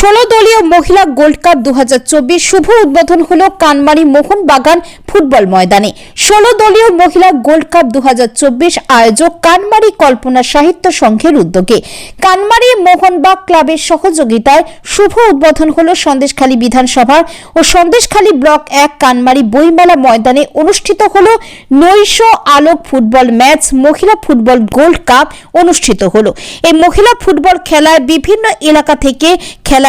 ষোলো দলীয় মহিলা গোল্ড কাপ দুহাজার চব্বিশ শুভ উদ্বোধন হলো কানমারি মোহন বাগান ফুটবল ময়দানে। ষোলো দলীয় মহিলা গোল্ড কাপ দু হাজার চব্বিশ আয়োজক কানমারি কল্পনা সাহিত্য সংঘের উদ্যোগে। কানমারি মোহনবাগ ক্লাবের সহযোগিতায় শুভ উদ্বোধন হলো সন্দেশখালী বিধানসভার ও সন্দেশখালী ব্লক এক কানমারি বইমেলা ময়দানে অনুষ্ঠিত হলো নৈশ আলোক ফুটবল ম্যাচ, মহিলা ফুটবল গোল্ড কাপ অনুষ্ঠিত হলো। এই মহিলা ফুটবল খেলায় বিভিন্ন এলাকা থেকে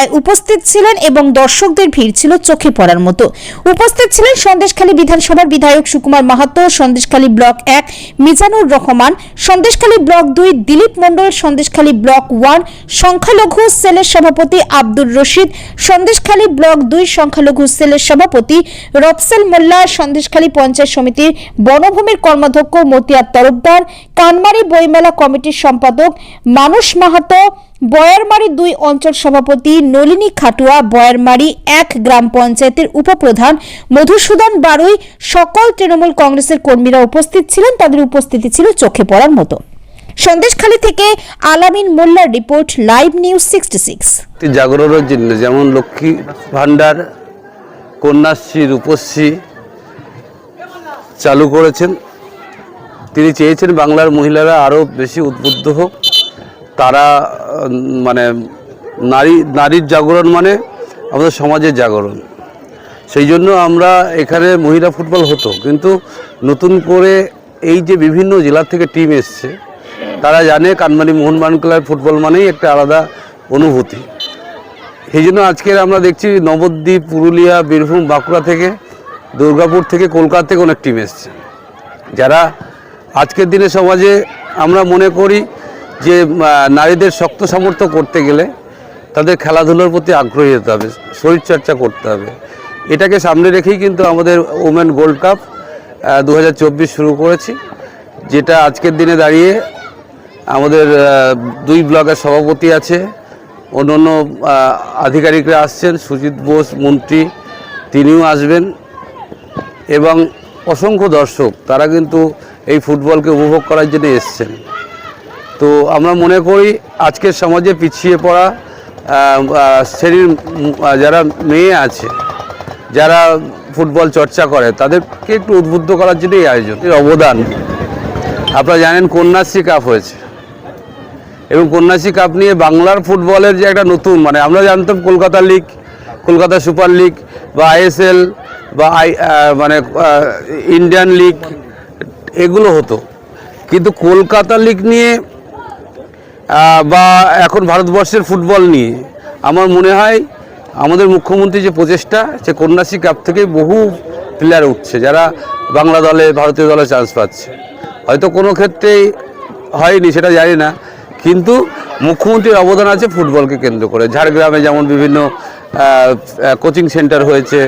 খেলায় উপস্থিত ছিলেন এবং দর্শকদের ভিড় ছিল চোখে পড়ার মতো। উপস্থিত ছিলেন সন্দেশখালী বিধানসভার বিধায়ক সুকুমার মাহাতো, সন্দেশখালী ব্লক এক মিজানুর রহমান, সন্দেশখালী ব্লক দুই দিলীপ মণ্ডল, সন্দেশখালী ব্লক ওয়ান সংখ্যালঘু সেলের সভাপতি আব্দুর রশিদ, সন্দেশখালী ব্লক দুই সংখ্যালঘু সেলের সভাপতি রফসেল মোল্লা, সন্দেশখালী পঞ্চায়েত সমিতির বনভূমির কর্মাধ্যক্ষ মতিয়ার তরফদার, কানমারি বইমেলা কমিটির সম্পাদক মানুষ মাহাতো বয়ারমারি দুই অঞ্চল সভাপতি নলিনী খাটুয়া বয়ারমারি এক গ্রাম পঞ্চায়েতের উপপ্রধান মধুসূদন বারুই সকল তৃণমূল কংগ্রেসের কর্মীরা উপস্থিত ছিলেন, তাদের উপস্থিতি ছিল চোখে পড়ার মতো। সন্দেশখালী থেকে আলামিন মোল্লার report, live news sixty six. জাগরণের জন্য যেমন লক্ষ্মী ভাণ্ডার, কন্যাশ্রী রূপশ্রী চালু করেছেন। তিনি চেয়েছেন বাংলার মহিলারা আরও বেশি উদ্বুদ্ধ হোক। তারা মানে নারী, নারীর জাগরণ মানে আমাদের সমাজের জাগরণ। সেই জন্য আমরা এখানে মহিলা ফুটবল হতো, কিন্তু নতুন করে এই যে বিভিন্ন জেলা থেকে টিম এসছে, তারা জানে কানমানি মোহনবাগান ক্লাব ফুটবল মানেই একটা আলাদা অনুভূতি। সেই জন্য আজকের আমরা দেখছি নবদ্বীপ, পুরুলিয়া, বীরভূম, বাঁকুড়া থেকে, দুর্গাপুর থেকে, কলকাতা থেকে অনেক টিম এসছে। যারা আজকের দিনে সমাজে আমরা মনে করি যে নারীদের শক্ত সামর্থ্য করতে গেলে তাদের খেলাধুলোর প্রতি আগ্রহী হতে হবে, শরীরচর্চা করতে হবে। এটাকে সামনে রেখেই কিন্তু আমাদের ওমেন গোল্ড কাপ দু হাজার চব্বিশ শুরু করেছি, যেটা আজকের দিনে দাঁড়িয়ে আমাদের দুই ব্লকের সভাপতি আছে অন্য অন্য আধিকারিকরা আসছেন, সুজিত বোস, মন্ত্রী, তিনিও আসবেন এবং অসংখ্য দর্শক তারা কিন্তু এই ফুটবলকে উপভোগ করার জন্য এসছেন। তো আমরা মনে করি আজকের সমাজে পিছিয়ে পড়া শ্রেণির যারা মেয়ে আছে, যারা ফুটবল চর্চা করে, তাদেরকে একটু উদ্বুদ্ধ করার জন্য এই আয়োজন, এর অবদান। আপনারা জানেন কন্যাশ্রী কাপ হয়েছে। এবং কন্যাশ্রী কাপ নিয়ে বাংলার ফুটবলের যে একটা নতুন মানে আমরা জানতাম Kolkata league, Kolkata super league বা আইএসএল বা আই মানে ইন্ডিয়ান লিগ, এগুলো হতো। কিন্তু কলকাতা লিগ নিয়ে বা এখন ভারতবর্ষের ফুটবল নিয়ে আমার মনে হয় আমাদের মুখ্যমন্ত্রী যে প্রচেষ্টা, সে কন্যাশ্রী কাপ থেকে বহু প্লেয়ার উঠছে যারা বাংলা দলে, ভারতীয় দলে চান্স পাচ্ছে। হয়তো কোনো ক্ষেত্রেই হয়নি, সেটা জানি না। কিন্তু মুখ্যমন্ত্রীর অবদান আছে ফুটবলকে কেন্দ্র করে। ঝাড়গ্রামে যেমন বিভিন্ন কোচিং সেন্টার হয়েছে,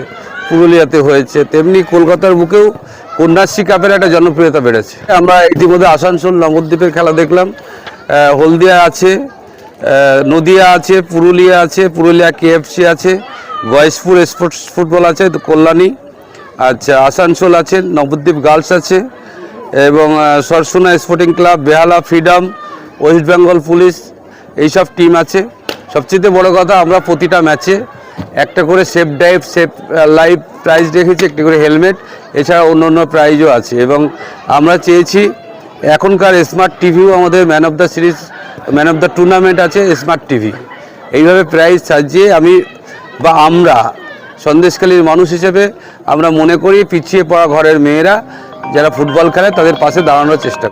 পুরুলিয়াতে হয়েছে, তেমনি কলকাতার বুকেও কন্যাশ্রী কাপের একটা জনপ্রিয়তা বেড়েছে। আমরা ইতিমধ্যে আসানসোল, নবদ্বীপের খেলা দেখলাম। হলদিয়া আছে নদিয়া আছে, পুরুলিয়া আছে, পুরুলিয়া কেএফসি আছে, গয়েশপুর স্পোর্টস ফুটবল আছে কল্যাণী আচ্ছা আসানসোল আছে, নবদ্বীপ গার্লস আছে, এবং Sarsuna sporting club Behala freedom West Bengal police এইসব টিম আছে। সবচেয়ে বড় কথা, আমরা প্রতিটা ম্যাচে একটা করে safe drive save life prize রেখেছি, একটি করে হেলমেট এছাড়া অন্য অন্য প্রাইজও আছে। এবং আমরা চেয়েছি এখনকার স্মার্ট টিভিও আমাদের man of the series man of the tournament আছে স্মার্ট টিভি এইভাবে প্রাইজ সাজিয়ে আমি বা আমরা সন্দেশকালীর মানুষ হিসেবে আমরা মনে করি পিছিয়ে পড়া ঘরের মেয়েরা যারা ফুটবল খেলে তাদের পাশে দাঁড়ানোর চেষ্টা